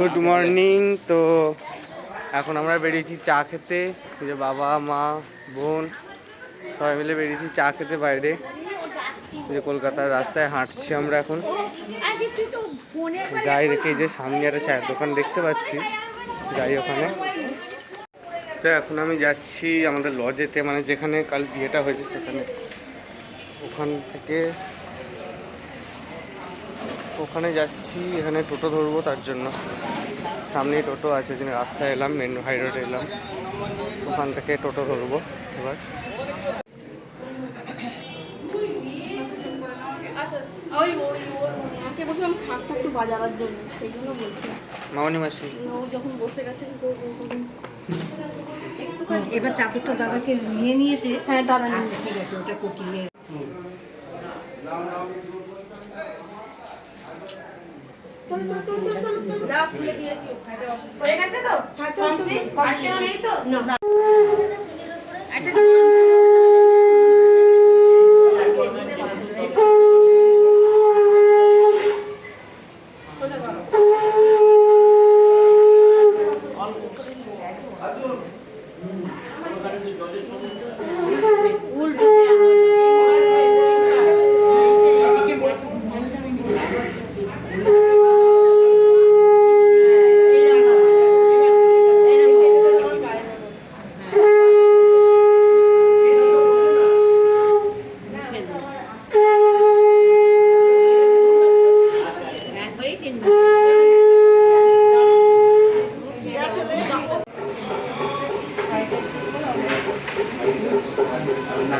Morning তো এখন আমরা বেরিয়েছি চা খেতে। যে বাবা, মা, বোন, সবাই মিলে বেরিয়েছি চা খেতে বাইরে। যে কলকাতার রাস্তায় হাঁটছি আমরা এখন। যাই দেখে যে সামনে একটা চায়ের দোকান দেখতে পাচ্ছি। যাই ওখানে। তো এখন আমি যাচ্ছি আমাদের লজেতে মানে যেখানে কাল বিয়েটা হয়েছে সেখানে। ওখান থেকে ওখানে যাচ্ছি এখানে টোটো ধরবো তার জন্য। সামনেই টোটো আছে যেন রাস্তায় এলাম মেন হাই রোডে এলাম। ওখান থেকে টোটো ধরবো এবার। মামনি মাসি। যখন বসে গেছে এবার চাদরটা দাদাকে নিয়ে নিয়েছে। হ্যাঁ দাদা নিয়ে আচ্ছা ঠিক আছে ওটা কুকিয়ে। হয়ে গেছে তো? কেউ নেই তো? না। একবারেই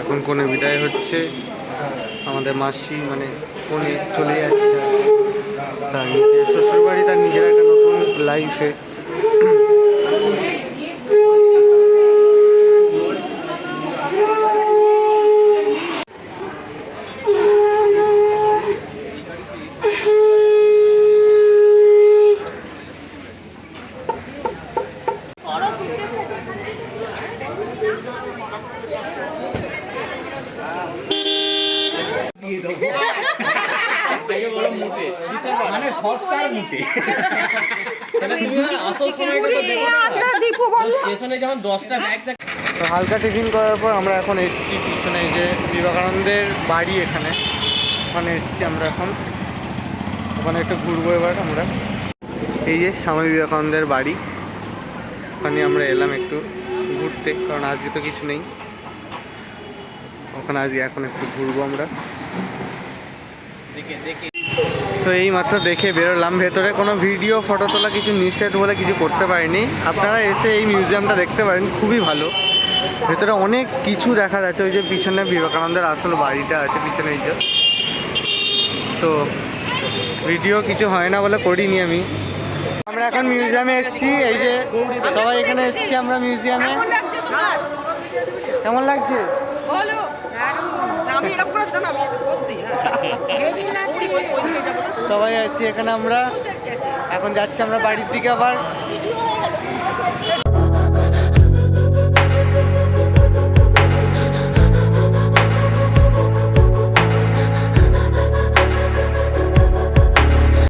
এখন কোনে বিদায় হচ্ছে, আমাদের মাসি মানে কোনে চলে যাচ্ছে। তার নিজের শ্বশুরবাড়ি, তার নিজের একটা নতুন লাইফে মানে সস্তার মুটে। আসল সময়টা তো দেখো। না স্টেশনে যখন দশটা ব্যাগ দেখ তো হালকা টিফিন করার পর আমরা এখন এসেছি পিছনে এই যে বিবেকানন্দের বাড়ি এখানে। ওখানে এসেছি আমরা এখন। ওখানে একটু ঘুরবো এবার আমরা। এই যে স্বামী বিবেকানন্দের বাড়ি। ওখানে আমরা এলাম একটু ঘুরতে কারণ আজকে তো কিছু নেই। ওখানে আজকে এখন একটু ঘুরবো আমরা। তো এই মাত্র দেখে বেরোলাম। ভেতরে কোনো ভিডিও ফটো তোলা কিছু নিষেধ বলে কিছু করতে পারিনি। আপনারা এসে এই মিউজিয়ামটা দেখতে পারেন, খুবই ভালো। ভেতরে অনেক কিছু দেখা যাচ্ছে। ওই যে পিছনে বিবেকানন্দের আসল বাড়িটা আছে, পিছনে এই যে। তো ভিডিও কিছু হয় না বলে করিনি আমি। আমরা এখন মিউজিয়ামে এসেছি। এই যে সবাই এখানে এসেছি আমরা মিউজিয়ামে কেমন লাগছে? আমি হ্যাঁ। সবাই আছি এখানে আমরা। এখন যাচ্ছি আমরা বাড়ির দিকে আবার।